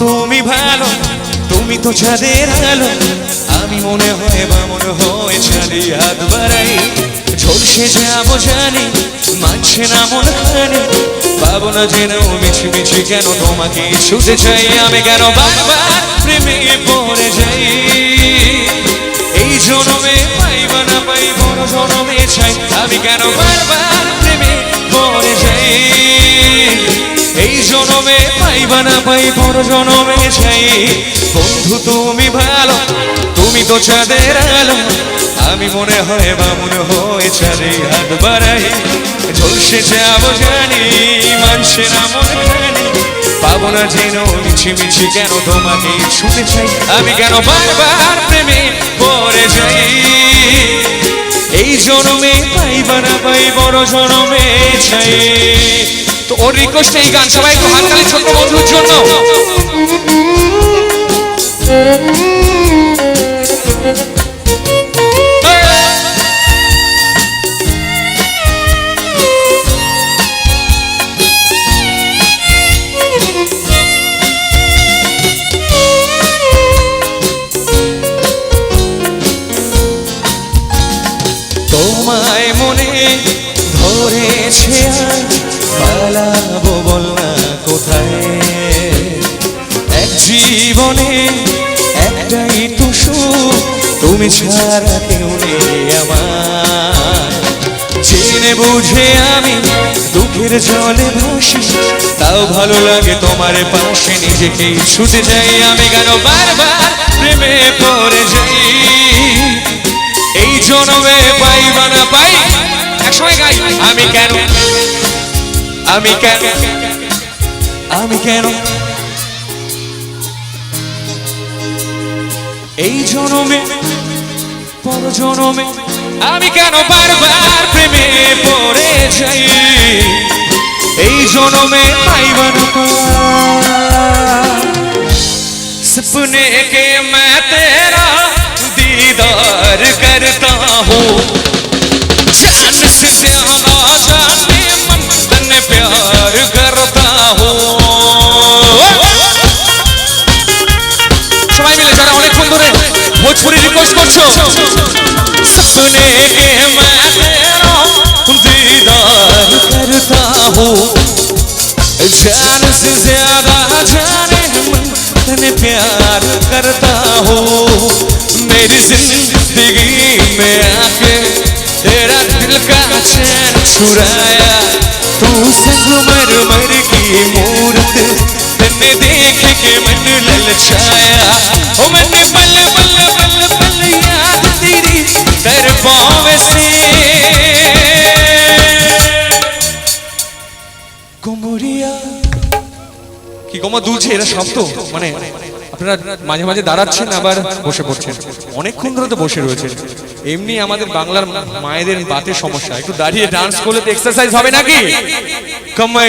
তুমি ভালো, তুমি তো চাঁদের আলো। আমি মনে হয় বা মনে হয় চাঁদি হাত বাড়াই। ঝলসে যাব জানি মানছে না মন খানে পাবো না যেন মিছি মিছি কেন তোমাকে ছুটে চাই। আমি কেন বারবার প্রেমে পড়ে যাই? এই জনমে পাইবা না পাই বড় জনমে চাই। আমি কেন বারবার পাইবা না পাই বড় জনমে চাই বন্ধু, তুমি ভালো, তুমি তো চাঁদের আলো। আমি মনে হয় বা মনে হয় চাঁদে হাত বাড়াই। ঝলসে যাব জানি মানছে না মন খানি। পাবো না যেন মিছি মিছি কেন তোমাকে ছুটে চাই। আমি কেন বারবার প্রেমে পড়ে যাই? এই জনমে পাইবা না পাই বড় জনমে চাই। তো ওর রিকোয়েস্ট এই গান, সবাই একটু হাততালি ছোট্ট ধরেছে আর পালাবো বল না কোথায়? এক জীবনে একটাই তো তুমি ছাড়া কেউ নেই আমার। জেনে বুঝে আমি দুঃখের জলে ভাসি, তাও ভালো লাগে তোমার পাশে নিজেকে ছুটে যাই। আমি কেন বারবার প্রেমে পড়ে যাই? এই জনমে পাইবা না পাই একসময় গাই আমি কেন আমি কেন আমি কেন এই জনমে পর জনমে আমি কেন বারবার প্রেমে পড়ে যাই এই জনমে পাইবা না পাই सपने के मैं तेरा दीदार करता हूँ करता हूँ সবাই মিলে যারা অনেকক্ষণ ধরে ভোজপুরি রিকোয়েস্ট করছো सपने के मैं तेरा दीदार करता हूँ जान से ज्यादा जाने मन तने प्यार करता हूँ मेरी जिंदगी में आके तेरा दिल का चैन चुराया तू संगमर मर तने देख के मन ललचाया ओ मन पल पल पल पल याद तेरी कर पावे से কোমরিয়া কি কোমর দুলছে এরা সব তো মানে আপনারা মাঝে মাঝে দাঁড়াচ্ছেন আবার বসে পড়ছেন অনেকক্ষণ ধরে তো বসে রয়েছেন এমনি আমাদের বাংলার মায়েদের বাতের সমস্যা একটু দাঁড়িয়ে ডান্স করলে তো এক্সারসাইজ হবে নাকি কমাই